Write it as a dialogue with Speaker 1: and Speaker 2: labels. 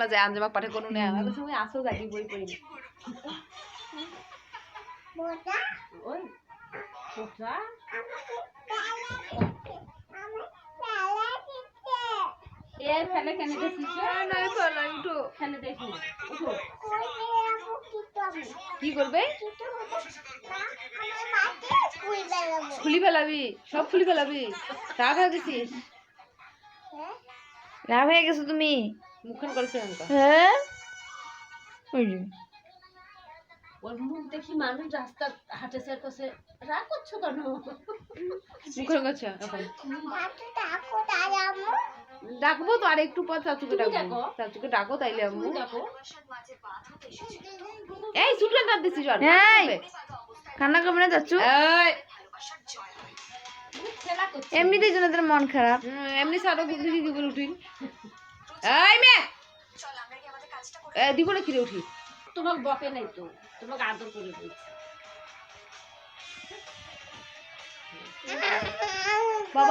Speaker 1: মালা যায় আঞ্জামাক পাঠে কোনো নেই আমি সময় আসো গাড়ি বই পড়ি। ওই কোথা
Speaker 2: এ ফেলে কেন দেখছিস
Speaker 1: নাই ফেলা উঠো।
Speaker 2: ফেলে দেখি। উঠো।
Speaker 1: কি করবে? খুলি ফেলাবি সব খুলি ফেলাবি। রাগ হয়ে গেছিস?
Speaker 3: রাগ হয়ে গেছো তুমি?
Speaker 1: অঙ্ক
Speaker 3: হ্যাঁ? ওই যে।
Speaker 2: ওর মুখ দেখি মানুষ রাস্তা হাঁটে স্যার কাছে রাগ করছ কেন?
Speaker 1: মুখখান করছে এখন। ডাকবো তো আর একটু পর চাচুকে ডাকবো।
Speaker 2: ডাকো।
Speaker 1: চাচুকে ডাকো তাইলে আম্মু।
Speaker 2: দেখো
Speaker 1: এই সুটলে কাট দিছিস আর
Speaker 3: এই! কান্না করবে না যাচ্ছ
Speaker 1: এই।
Speaker 3: এমনিতেই জন্য মন খারাপ।
Speaker 1: এমনি সারো কিন্তু কি করে উঠিন এই মে এ দিব না কিরে উঠি।
Speaker 2: তোমাকে বকে নাই তো তোমাকে আদর করে দিয়েছে।
Speaker 1: বাবা